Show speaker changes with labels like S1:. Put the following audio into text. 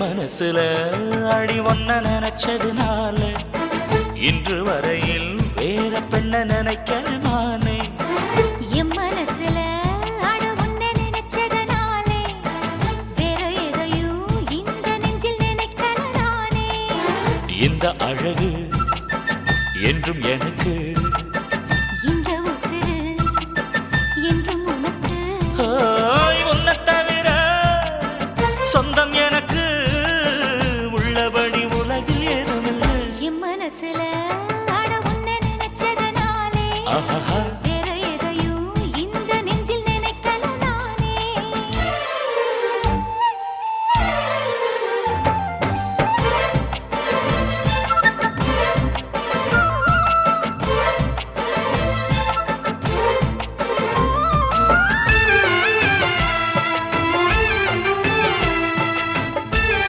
S1: மனசுல அடி ஒன்ன நினைச்சதுனால இன்று வரையில் வேற பெண்ண நினைக்கிற நானே
S2: என் மனசுல நினைக்கல
S1: இந்த அழகு என்றும் எனக்கு மனசுல அட உன்ன நினைச்சதுனாலே